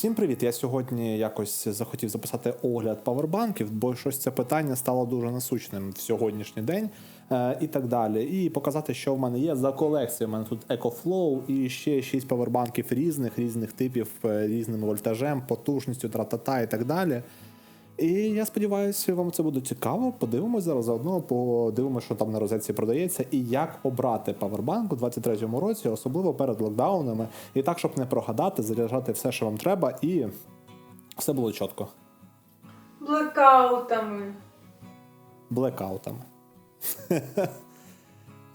Всім привіт! Я сьогодні якось захотів записати огляд павербанків, бо щось це питання стало дуже насущним в сьогоднішній день е, і так далі. І показати, що в мене є за колекцією. У мене тут EcoFlow і ще 6 павербанків різних, різних типів, е, різним вольтажем, потужністю, тра-та-та і так далі. І я сподіваюся, вам це буде цікаво. Подивимось зараз заодно, подивимося, що там на розетці продається, і як обрати павербанк у 23-му році, особливо перед локдаунами, і так, щоб не прогадати, заряджати все, що вам треба, і все було чітко. Блекаутами. Блекаутами.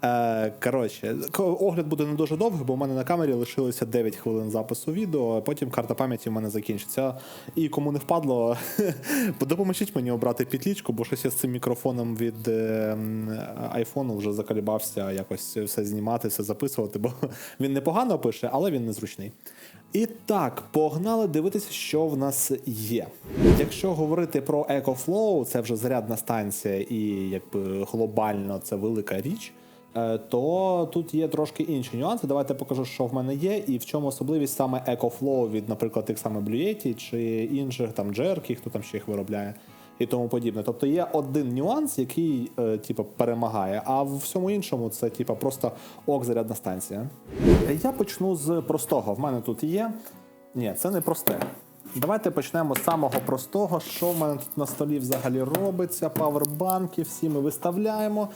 Е, Коротше, огляд буде не дуже довгий, бо в мене на камері лишилося 9 хвилин запису відео, потім карта пам'яті в мене закінчиться. І кому не впадло, допоможіть мені обрати підлічку, бо щось я з цим мікрофоном від е, айфону вже заколібався якось все знімати, все записувати, бо він непогано пише, але він незручний. І так, погнали дивитися, що в нас є. Якщо говорити про EcoFlow, це вже зарядна станція, і якби глобально це велика річ. Е, То тут є трошки інші нюанси. Давайте покажу, що в мене є, і в чому особливість саме EcoFlow від, наприклад, тих самих Yeti чи інших там Jerky, хто там ще їх виробляє, і тому подібне. Тобто є один нюанс, який е, типу, перемагає, а в всьому іншому це типу, просто ок зарядна станція. Я почну з простого. В мене тут є. Ні, це не просте. Давайте почнемо з самого простого, що в мене тут на столі взагалі робиться. Павербанки, всі ми виставляємо.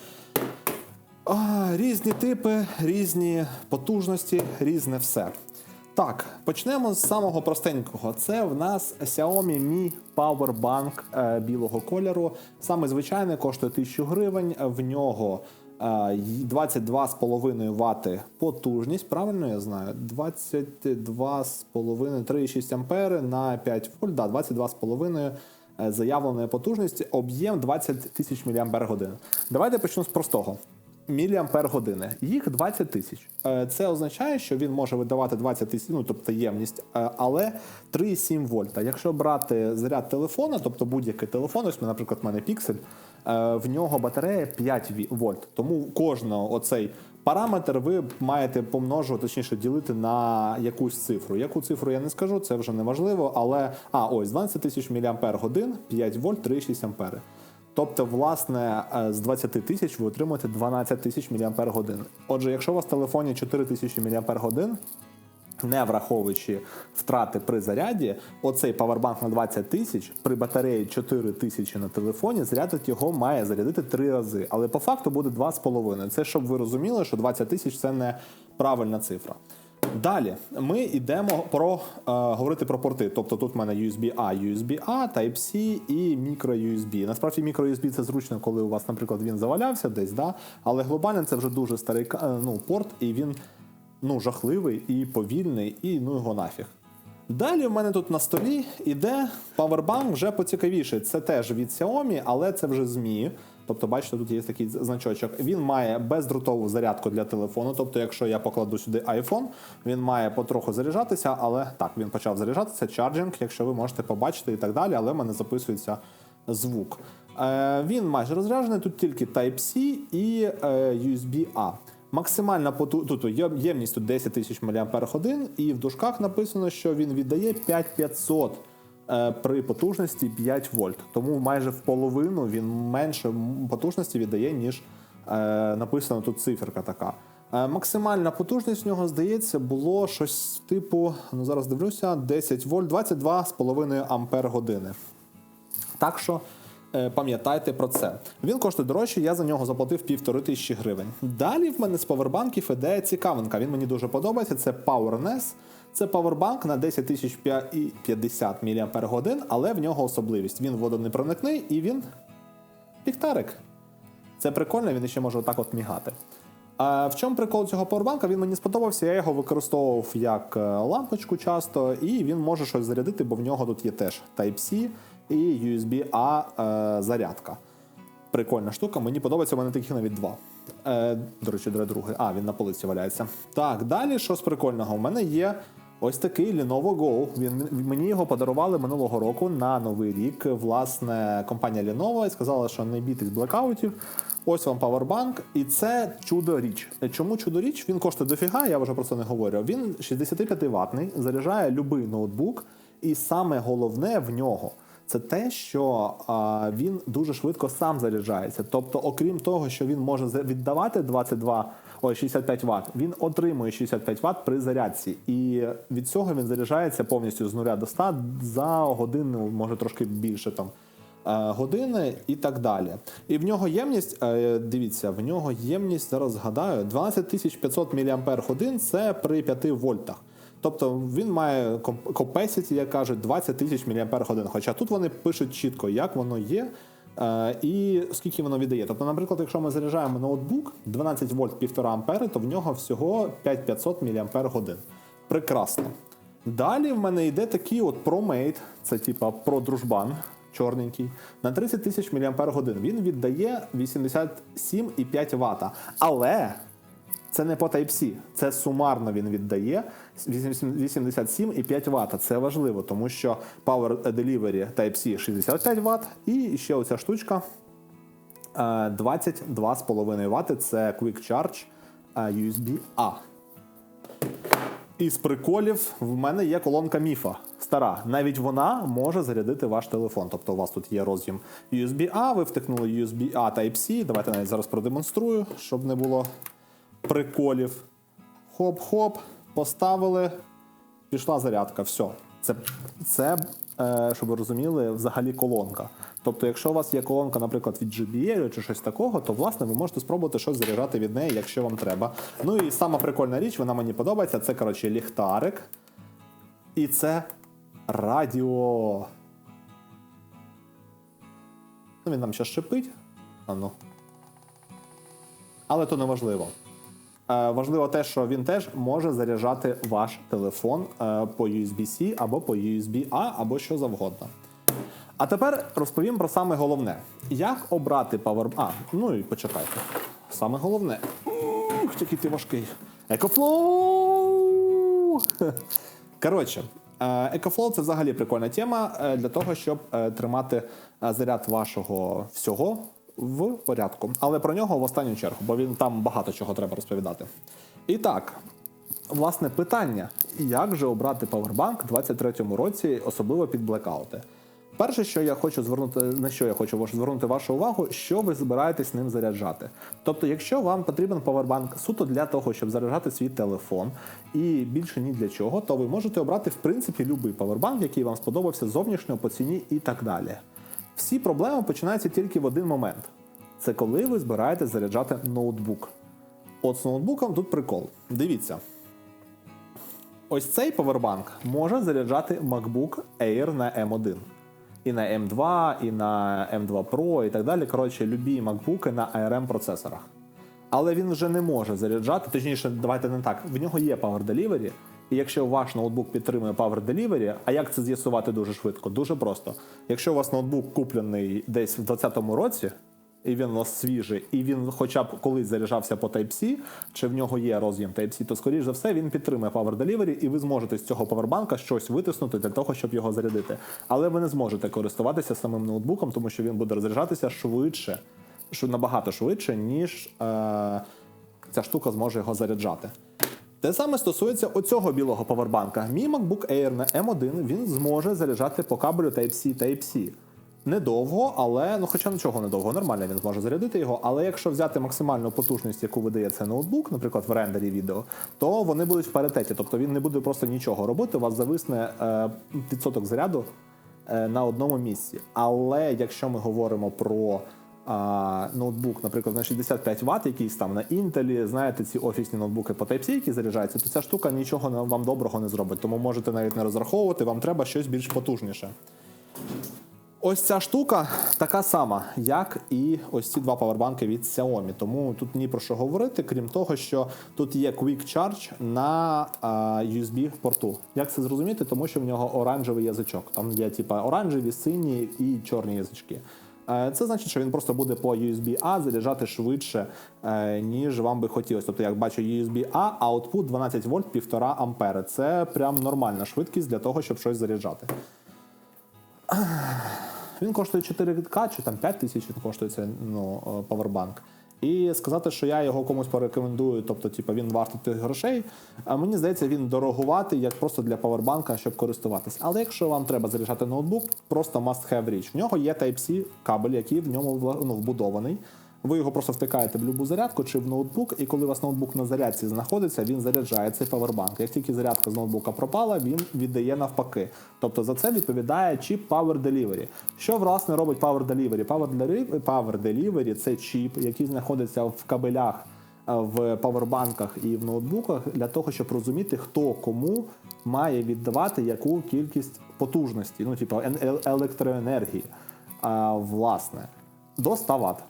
А, різні типи, різні потужності, різне все. Так, почнемо з самого простенького. це в нас Xiaomi Mi Powerbank е, білого кольору. Саме звичайний коштує 1000 гривень. В нього е, 22,5 Вт потужність. Правильно я знаю? 22,5 3,6 ампери на 5 вольт. Да, 22,5 е, заявленої потужності, об'єм 20 тисяч мАч. Давайте почну з простого. Міліампер години. Їх 20 тисяч. Е, Це означає, що він може видавати 20 тисяч, ну тобто ємність, е, але 3,7 вольта. Якщо брати заряд телефона, тобто будь-який телефон, ось, наприклад, в мене е, в нього батарея 5 вольт. Тому кожного оцей параметр ви маєте помножувати, точніше ділити на якусь цифру. Яку цифру я не скажу, це вже не важливо, але а ось 12 тисяч мАч, 5 вольт, 3,6 ампери. Тобто, власне, е, з 20 тисяч ви отримуєте 12 тисяч мАч. Отже, якщо у вас в телефоні 4 тисячі мАч, не враховуючи втрати при заряді, оцей павербанк на 20 тисяч при батареї 4 тисячі на телефоні зарядити його має зарядити 3 рази. Але по факту буде 2,5. Це щоб ви розуміли, що 20 тисяч це не правильна цифра. Далі ми йдемо про е, говорити про порти. Тобто тут в мене USB-A, USB-A, Type-C і micro-USB. Насправді micro-USB це зручно, коли у вас, наприклад, він завалявся десь, да? але глобально це вже дуже старий е, ну, порт, і він ну, жахливий і повільний, і ну його нафіг. Далі в мене тут на столі іде Powerbank вже поцікавіший. Це теж від Xiaomi, але це вже ЗМІ. Тобто, бачите, тут є такий значочок. Він має бездротову зарядку для телефону. Тобто, якщо я покладу сюди iPhone, він має потроху заряджатися, але так, він почав заряджатися. Чарджинг, якщо ви можете побачити і так далі, але в мене записується звук. Е, він майже розряджений, тут тільки Type-C і е, USB-A. Максимальна поту... тут ємність тут 10 тисяч мАч, і в дужках написано, що він віддає 5500 е, при потужності 5 вольт. Тому майже в половину він менше потужності віддає, ніж е, написано тут циферка така. Е, максимальна потужність в нього, здається, було щось типу, ну зараз дивлюся, 10 вольт, 22,5 ампер години. Так що е, пам'ятайте про це. Він коштує дорожче, я за нього заплатив півтори тисячі гривень. Далі в мене з павербанків іде цікавинка. Він мені дуже подобається. Це PowerNess. Це павербанк на 10 тисяч 50 мАч, але в нього особливість. Він водонепроникний і він ліхтарик. Це прикольно, він ще може отак от мігати. А в чому прикол цього павербанка? Він мені сподобався, я його використовував як е, лампочку часто, і він може щось зарядити, бо в нього тут є теж Type-C і USB-A е, зарядка. Прикольна штука, мені подобається, у мене таких навіть два. Е, до речі, де другий. А, він на полиці валяється. Так, далі що з прикольного? У мене є ось такий Lenovo Go. Він, мені його подарували минулого року на Новий рік. Власне, компанія Lenovo і сказала, що не бійтесь блекаутів. Ось вам павербанк, і це чудо річ. Чому чудо річ? Він коштує дофіга, я вже про це не говорю. Він 65 ватний, заряджає будь-який ноутбук. І саме головне в нього це те, що він дуже швидко сам заряджається. Тобто, окрім того, що він може віддавати 22, ой, 65 Вт, він отримує 65 Вт при зарядці. І від цього він заряджається повністю з 0 до 100 за годину, може трошки більше там. е, Години і так далі. І в нього ємність, е, дивіться, в нього ємність, зараз згадаю, 12500 мАч це при 5 вольтах. Тобто він має capacity, як кажуть, 20 тисяч мАч. Хоча тут вони пишуть чітко, як воно є е, і скільки воно віддає. Тобто, наприклад, якщо ми заряджаємо ноутбук 12 вольт 1,5 ампери, то в нього всього 5500 мАч. Прекрасно. Далі в мене йде такий от ProMate, це типа про-дружбан, чорненький, на 30 тисяч мАч. Він віддає 87,5 Вт. Але це не по Type-C, це сумарно він віддає 87,5 Вт. Це важливо, тому що Power Delivery Type-C 65 Вт і ще оця штучка е, 22,5 Вт. Це Quick Charge е, USB-A. Із приколів в мене є колонка міфа стара. Навіть вона може зарядити ваш телефон. Тобто у вас тут є роз'єм USB-A, ви втикнули USB-A Type-C. Давайте навіть зараз продемонструю, щоб не було приколів. Хоп-хоп, поставили, пішла зарядка. Все. Це, це е, щоб ви розуміли, взагалі колонка. Тобто, якщо у вас є колонка, наприклад, від JBL чи щось такого, то власне ви можете спробувати щось заряджати від неї, якщо вам треба. Ну і сама прикольна річ, вона мені подобається. Це коротше ліхтарик. І це радіо. Ну, він нам ще шипить. А ну. Але то не важливо. Е, Важливо те, що він теж може заряджати ваш телефон е, по USB-C або по USB-A, або що завгодно. А тепер розповім про саме головне: як обрати Power... А, ну і почекайте. Саме головне. Ух, який ти важкий. EcoFlow! Коротше, е, EcoFlow це взагалі прикольна тема для того, щоб тримати заряд вашого всього в порядку. Але про нього в останню чергу, бо він там багато чого треба розповідати. І так, власне, питання: як же обрати павербанк у 2023 році, особливо під блекаути? Перше, що я хочу звернути, на що я хочу звернути вашу увагу, що ви збираєтесь ним заряджати. Тобто, якщо вам потрібен павербанк суто для того, щоб заряджати свій телефон, і більше ні для чого, то ви можете обрати в принципі будь-який павербанк, який вам сподобався зовнішньо по ціні і так далі. Всі проблеми починаються тільки в один момент: це коли ви збираєтесь заряджати ноутбук. От з ноутбуком тут прикол. Дивіться. Ось цей павербанк може заряджати MacBook Air на M1. І на M2, і на M2 Pro, і так далі. Коротше, любі MacBook на ARM процесорах. Але він вже не може заряджати, точніше, давайте не так. В нього є Power Delivery, і якщо ваш ноутбук підтримує Power Delivery, а як це з'ясувати дуже швидко? Дуже просто. Якщо у вас ноутбук куплений десь в 2020 році, і він у вас свіжий, і він хоча б колись заряджався по Type-C, чи в нього є роз'єм Type-C, то скоріш за все він підтримує Power Delivery, і ви зможете з цього павербанка щось витиснути для того, щоб його зарядити. Але ви не зможете користуватися самим ноутбуком, тому що він буде розряджатися швидше, що набагато швидше, ніж е, ця штука зможе його заряджати. Те саме стосується оцього білого павербанка. Мій MacBook Air на M1 він зможе заряджати по кабелю Type-C Type-C. Недовго, але ну хоча нічого недовго, нормально він зможе зарядити його. Але якщо взяти максимальну потужність, яку видає цей ноутбук, наприклад, в рендері відео, то вони будуть в паритеті. Тобто він не буде просто нічого робити. У вас зависне е, відсоток заряду е, на одному місці. Але якщо ми говоримо про а, ноутбук, наприклад, на 65 Вт, якийсь там на Intel, знаєте, ці офісні ноутбуки по Type-C, які заряджаються, то ця штука нічого вам доброго не зробить. Тому можете навіть не розраховувати, вам треба щось більш потужніше. Ось ця штука така сама, як і ось ці два павербанки від Xiaomi. Тому тут ні про що говорити, крім того, що тут є Quick Charge на а, USB порту. Як це зрозуміти? Тому що в нього оранжевий язичок. Там є типа оранжеві, сині і чорні язички. Е, Це значить, що він просто буде по USB-A заряджати швидше, е, ніж вам би хотілося. Тобто, як бачу, USB-A, output 12 вольт 1,5 ампери. Це прям нормальна швидкість для того, щоб щось заряджати. Він коштує 4К чи там 5 тисяч він коштує цей ну, е, павербанк. І сказати, що я його комусь порекомендую, тобто, типу, він вартий тих грошей. А мені здається, він дорогуватий, як просто для павербанка, щоб користуватись. Але якщо вам треба заряджати ноутбук, просто must-have річ. В нього є Type-C кабель, який в ньому ну, вбудований. Ви його просто втикаєте в любу зарядку чи в ноутбук, і коли у вас ноутбук на зарядці знаходиться, він заряджає цей павербанк. Як тільки зарядка з ноутбука пропала, він віддає навпаки. Тобто за це відповідає чіп Power Delivery. Що власне робить Power Delivery? Power Delivery, Power Delivery – це чіп, який знаходиться в кабелях е, в павербанках і в ноутбуках для того, щоб розуміти, хто кому має віддавати яку кількість потужності, ну типу електроенергії. А, власне, до 100 Вт.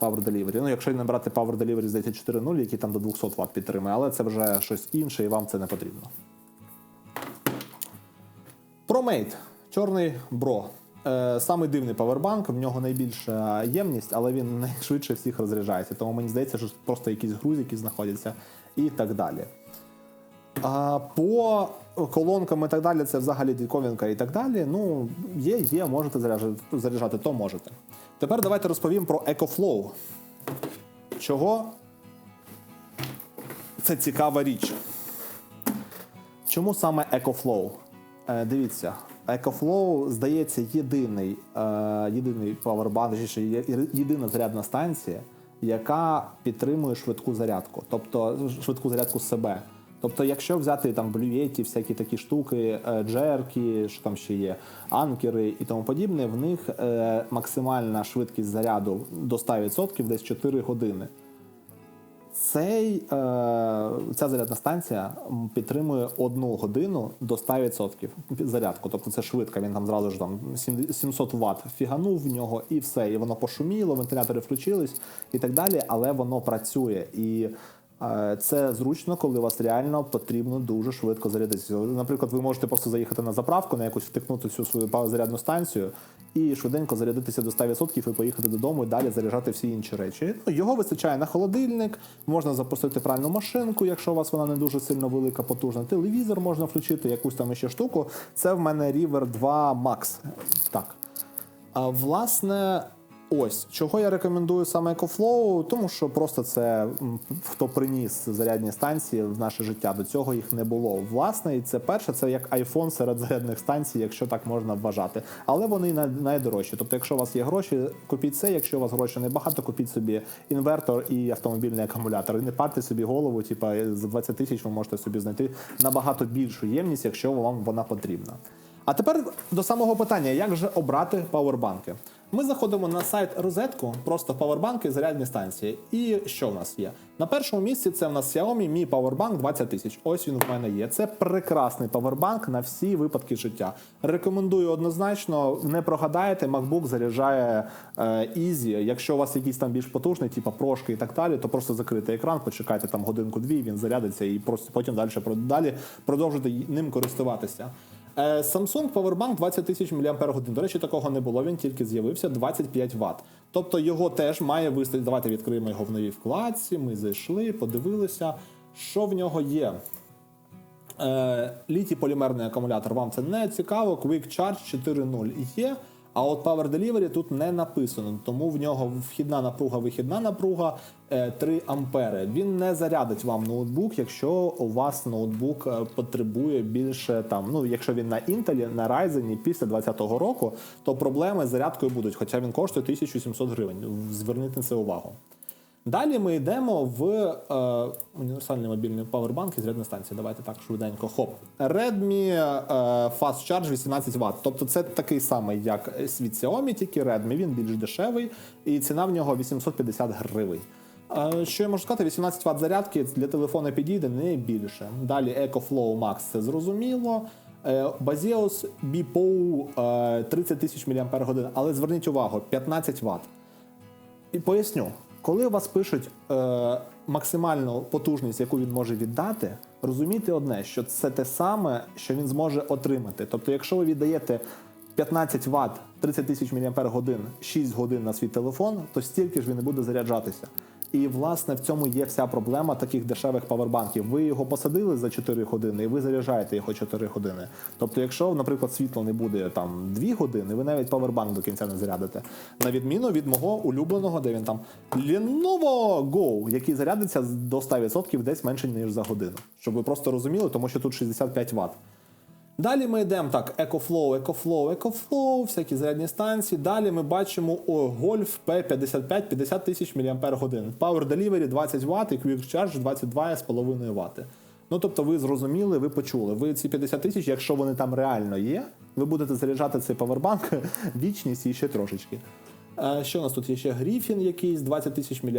Power Delivery. Ну, якщо не брати Power Delivery, здається 4.0, який там до 200 Вт підтримує, але це вже щось інше і вам це не потрібно. ProMate. Чорний бро. Е, Самий дивний павербанк, в нього найбільша ємність, але він найшвидше всіх розряджається. Тому мені здається, що просто якісь грузики знаходяться і так далі. А по колонкам і так далі, це взагалі діковінка і так далі. Ну, є, є, можете заряджати, то можете. Тепер давайте розповім про EcoFlow. Чого? Це цікава річ. Чому саме EcoFlow? Е, дивіться, EcoFlow, здається, єдиний, е, єдиний павербанк, єдина зарядна станція, яка підтримує швидку зарядку, тобто швидку зарядку себе. Тобто, якщо взяти там блюєті, всякі такі штуки, е, джерки, що там ще є, анкери і тому подібне, в них е, максимальна швидкість заряду до 100% десь 4 години. Цей, е, ця зарядна станція підтримує одну годину до 100% зарядку. Тобто це швидко, він там зразу ж там 700 Вт фіганув в нього і все. І воно пошуміло, вентилятори включились і так далі, але воно працює. І це зручно, коли вас реально потрібно дуже швидко зарядитися. Наприклад, ви можете просто заїхати на заправку, на якусь втикнути цю свою зарядну станцію і швиденько зарядитися до 100% і поїхати додому і далі заряджати всі інші речі. Ну, його вистачає на холодильник, можна запустити пральну машинку, якщо у вас вона не дуже сильно велика, потужна. Телевізор можна включити, якусь там ще штуку. Це в мене River 2 Max. Так. А, власне, ось чого я рекомендую саме EcoFlow, тому що просто це хто приніс зарядні станції в наше життя. До цього їх не було. Власне, і це перше, це як iPhone серед зарядних станцій, якщо так можна вважати. Але вони най- найдорожчі. Тобто, якщо у вас є гроші, купіть це. Якщо у вас грошей небагато, купіть собі інвертор і автомобільний акумулятор. І не парте собі голову, типа за 20 тисяч ви можете собі знайти набагато більшу ємність, якщо вам вона потрібна. А тепер до самого питання: як же обрати павербанки? Ми заходимо на сайт розетку, просто павербанки, зарядні станції. І що в нас є? На першому місці це в нас Xiaomi Mi Powerbank 20 тисяч. Ось він в мене є. Це прекрасний павербанк на всі випадки життя. Рекомендую однозначно, не прогадаєте, MacBook заряджає е, Easy. Якщо у вас якийсь там більш потужний, типу прошки і так далі, то просто закрити екран, почекайте там годинку-дві, він зарядиться і просто потім далі, далі продовжуйте ним користуватися. Е, Samsung Powerbank 20 тисяч мАч. До речі, такого не було, він тільки з'явився 25 Вт. Тобто його теж має вистачити. Давайте відкриємо його в новій вкладці. Ми зайшли, подивилися, що в нього є. Е, літій полімерний акумулятор вам це не цікаво. Quick Charge 4.0 є. А от Power Delivery тут не написано, тому в нього вхідна напруга, вихідна напруга е, 3 ампери. Він не зарядить вам ноутбук, якщо у вас ноутбук е, потребує більше там. Ну, якщо він на Intel, на Ryzen після 2020 року, то проблеми з зарядкою будуть, хоча він коштує 1700 гривень. Зверніть на це увагу. Далі ми йдемо в е, універсальний мобільний павербанк і зарядна станція. Давайте так швиденько. Хоп. Redmi е, Fast Charge 18 Вт. Тобто це такий самий, як від Xiaomi, тільки Redmi. Він більш дешевий, і ціна в нього 850 гривень. Е, Що я можу сказати, 18 Вт зарядки для телефона підійде не більше. Далі EcoFlow Max це зрозуміло. Baseus BPO е, 30 тисяч мАч, але зверніть увагу, 15 Вт. І поясню, коли у вас пишуть е, максимальну потужність, яку він може віддати, розумійте одне, що це те саме, що він зможе отримати. Тобто, якщо ви віддаєте 15 Вт, 30 тисяч мАч 6 годин на свій телефон, то стільки ж він не буде заряджатися. І власне в цьому є вся проблема таких дешевих павербанків. Ви його посадили за 4 години, і ви заряджаєте його 4 години. Тобто, якщо, наприклад, світло не буде там 2 години, ви навіть павербанк до кінця не зарядите. На відміну від мого улюбленого, де він там Lenovo Go, який зарядиться до 100% десь менше ніж за годину. Щоб ви просто розуміли, тому що тут 65 Вт. Далі ми йдемо так: EcoFlow, EcoFlow, EcoFlow, всякі зарядні станції. Далі ми бачимо о, Golf P55 50 тисяч мАч. Power Delivery 20 Вт і Quick Charge 22,5 Вт. Ну тобто ви зрозуміли, ви почули. Ви ці 50 тисяч, якщо вони там реально є, ви будете заряджати цей павербанк вічність і ще трошечки. Е, Що у нас тут є ще Гріфін якийсь, 20 тисяч мАч,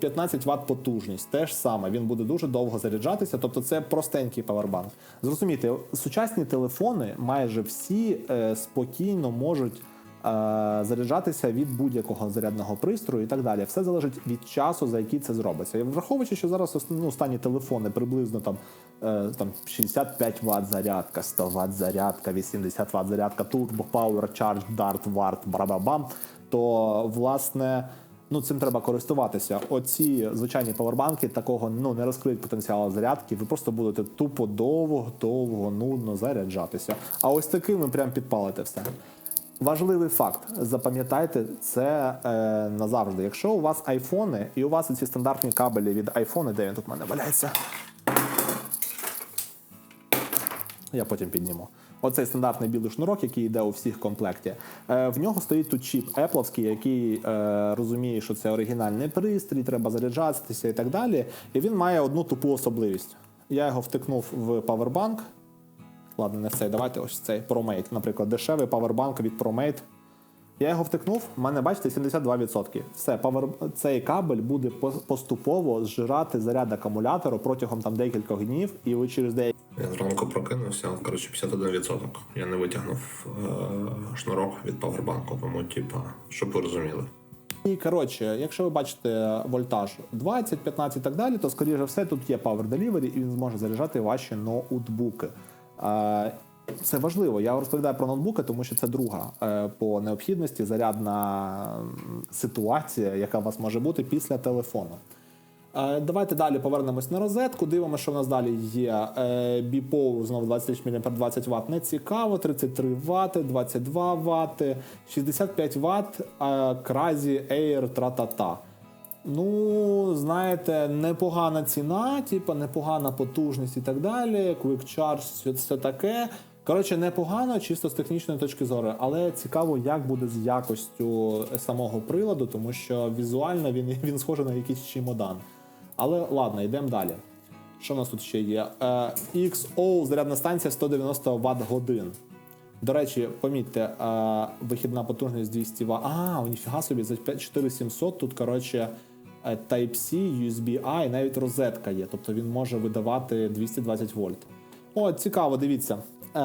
15 Вт потужність. Те ж саме, він буде дуже довго заряджатися. Тобто це простенький павербанк. Зрозумійте, сучасні телефони майже всі е, спокійно можуть заряджатися від будь-якого зарядного пристрою і так далі. Все залежить від часу, за який це зробиться. І враховуючи, що зараз ну, останні телефони приблизно там, е, там 65 Вт зарядка, 100 Вт зарядка, 80 Вт зарядка, Turbo Power Charge, Dart, Wart, барабабам, то власне. Ну, цим треба користуватися. Оці звичайні павербанки такого ну не розкриють потенціал зарядки. Ви просто будете тупо довго, довго, нудно заряджатися. А ось таким ви прям підпалите все. Важливий факт, запам'ятайте це е, назавжди. Якщо у вас айфони і у вас ці стандартні кабелі від айфону, де він тут в мене валяється. Я потім підніму. Оцей стандартний білий шнурок, який йде у всіх комплекті. Е, в нього стоїть тут чіп Apple, який е, розуміє, що це оригінальний пристрій, треба заряджатися і так далі. І він має одну тупу особливість. Я його втикнув в Powerbank. Ладно, не в цей, давайте ось цей ProMate. Наприклад, дешевий павербанк від ProMate. Я його втикнув, в мене, бачите, 72%. Все, павер... цей кабель буде поступово зжирати заряд акумулятора протягом там декількох днів, і ви через деякі Я зранку прокинувся, коротше, 51%. Я не витягнув е- шнурок від павербанку, тому, типа, щоб ви розуміли. І коротше, якщо ви бачите вольтаж 20, 15 і так далі, то скоріше все тут є Power Delivery, і він зможе заряджати ваші ноутбуки. Це важливо. Я розповідаю про ноутбуки, тому що це друга е, по необхідності зарядна ситуація, яка у вас може бути після телефону. Е, Давайте далі повернемось на розетку. Дивимося, що в нас далі є. Е, знову 20 тисяч мА 20 Вт. Не цікаво, 33 Вт, 22 Вт, 65 Вт, Кразі Air тра-та-та. Ну, знаєте, непогана ціна, типу, непогана потужність і так далі. Quick Charge, все, таке. Коротше, непогано, чисто з технічної точки зору, але цікаво, як буде з якостю самого приладу, тому що візуально він, він схожий на якийсь чемодан. Але ладно, йдемо далі. Що в нас тут ще є? Е, XO зарядна станція 190 Вт годин. До речі, помітьте, е, вихідна потужність 200 Вт. А, у ніфіга собі, за 4700 тут, коротше, е, Type-C, USB-A і навіть розетка є. Тобто він може видавати 220 вольт. О, цікаво, дивіться. Е,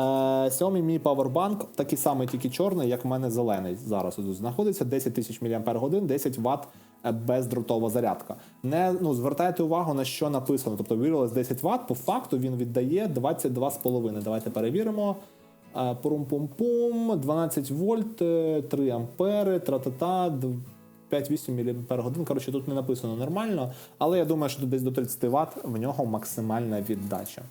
Xiaomi Mi Powerbank такий самий, тільки чорний, як в мене зелений. Зараз тут знаходиться 10 тисяч мАч, 10 Вт е, бездротова зарядка. Не ну, звертайте увагу на що написано. Тобто wireless 10 Вт, по факту він віддає 22,5. Давайте перевіримо. Е, Пум-пум-пум, 12 вольт, е, 3 ампери, тра-та-та, 5-8 мАч. Коротше, тут не написано нормально, але я думаю, що десь до 30 Вт в нього максимальна віддача.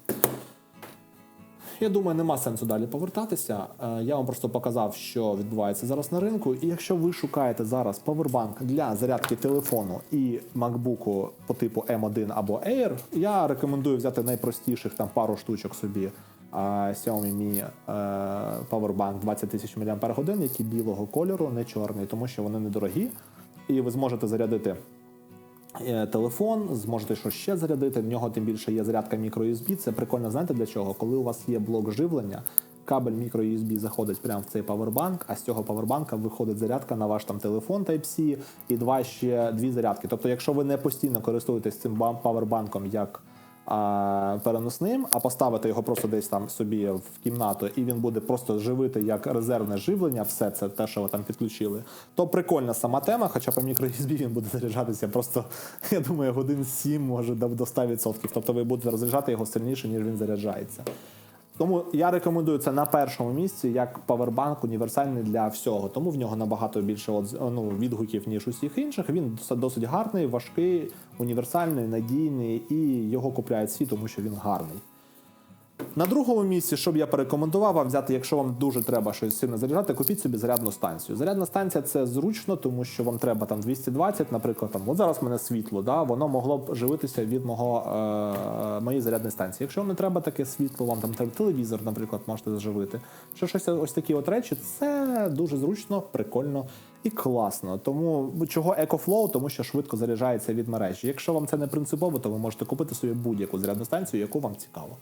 Я думаю, нема сенсу далі повертатися. Е, Я вам просто показав, що відбувається зараз на ринку. І якщо ви шукаєте зараз павербанк для зарядки телефону і MacBook по типу M1 або Air, я рекомендую взяти найпростіших там пару штучок собі. а, Xiaomi Mi е, Powerbank 20 тисяч мАч, які білого кольору, не чорний, тому що вони недорогі, і ви зможете зарядити е, телефон, зможете що ще зарядити. В нього тим більше є зарядка microUSB. Це прикольно, знаєте для чого? Коли у вас є блок живлення, кабель microUSB заходить прямо в цей павербанк, а з цього павербанка виходить зарядка на ваш там телефон Type-C і два ще дві зарядки. Тобто, якщо ви не постійно користуєтесь цим павербанком як переносним, а поставити його просто десь там собі в кімнату, і він буде просто живити як резервне живлення, все це те, що ви там підключили, то прикольна сама тема, хоча по мікро-USB він буде заряджатися просто, я думаю, годин 7, може до 100%. Тобто ви будете розряджати його сильніше, ніж він заряджається. Тому я рекомендую це на першому місці як павербанк універсальний для всього. Тому в нього набагато більше ну, відгуків, ніж усіх інших. Він дос- досить гарний, важкий, універсальний, надійний, і його купляють всі, тому що він гарний. На другому місці, що б я порекомендував вам взяти, якщо вам дуже треба щось сильно заряджати, купіть собі зарядну станцію. Зарядна станція це зручно, тому що вам треба там 220, наприклад, там от зараз в мене світло, да, воно могло б живитися від мого е, моєї зарядної станції. Якщо вам не треба таке світло, вам там треба телевізор, наприклад, можете заживити. Що щось ось такі от речі, це дуже зручно, прикольно і класно. Тому чого EcoFlow? Тому що швидко заряджається від мережі. Якщо вам це не принципово, то ви можете купити собі будь-яку зарядну станцію, яку вам цікаво.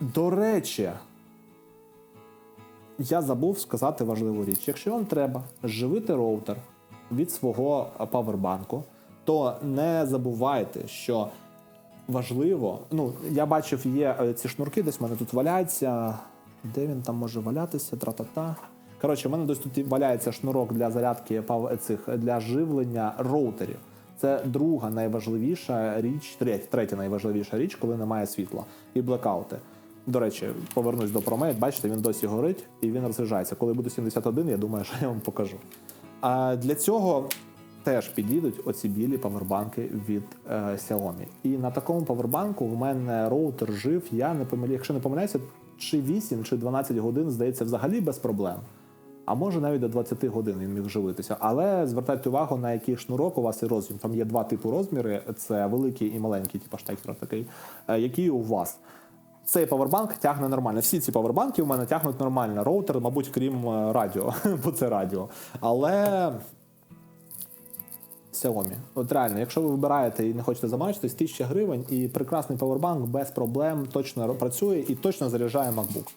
До речі, я забув сказати важливу річ. Якщо вам треба живити роутер від свого павербанку, то не забувайте, що важливо. Ну, я бачив, є е, ці шнурки, десь в мене тут валяються. Де він там може валятися? Тра-та-та. Коротше, в мене десь тут валяється шнурок для зарядки цих для живлення роутерів. Це друга найважливіша річ, третя найважливіша річ, коли немає світла і блекаути. До речі, повернусь до Promet, бачите, він досі горить і він розряджається. Коли буде 71, я думаю, що я вам покажу. А для цього теж підійдуть оці білі павербанки від е, Xiaomi. І на такому павербанку в мене роутер жив, я не помиляю, якщо не помиляюся, чи 8, чи 12 годин, здається, взагалі без проблем. А може навіть до 20 годин він міг живитися. Але звертайте увагу, на який шнурок у вас і розмір. Там є два типу розміри: це великий і маленький, типу штекер такий, е, який у вас. Цей павербанк тягне нормально. Всі ці павербанки у мене тягнуть нормально. Роутер, мабуть, крім е, радіо, бо це радіо. Але Xiaomi. От реально, якщо ви вибираєте і не хочете замачитись, 1000 гривень і прекрасний павербанк без проблем точно працює і точно заряджає MacBook.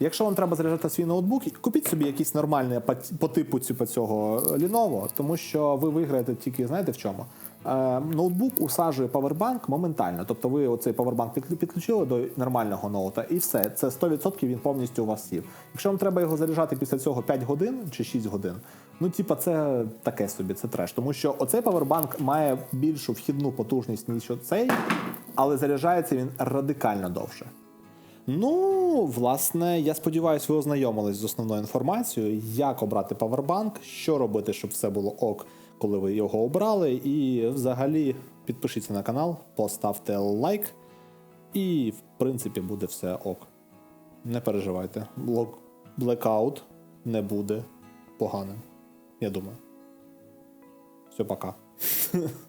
Якщо вам треба заряджати свій ноутбук, купіть собі якийсь нормальний по, типу цього Lenovo, тому що ви виграєте тільки, знаєте в чому? Е, ноутбук усаджує павербанк моментально. Тобто ви оцей павербанк підключили до нормального ноута, і все. Це 100% він повністю у вас сів. Якщо вам треба його заряджати після цього 5 годин чи 6 годин, ну типа це таке собі, це треш. Тому що оцей павербанк має більшу вхідну потужність, ніж цей, але заряджається він радикально довше. Ну, власне, я сподіваюся, ви ознайомились з основною інформацією, як обрати павербанк, що робити, щоб все було ок, коли ви його обрали. І взагалі підпишіться на канал, поставте лайк, і в принципі буде все ок. Не переживайте, блекаут не буде поганим. Я думаю. Все, пока.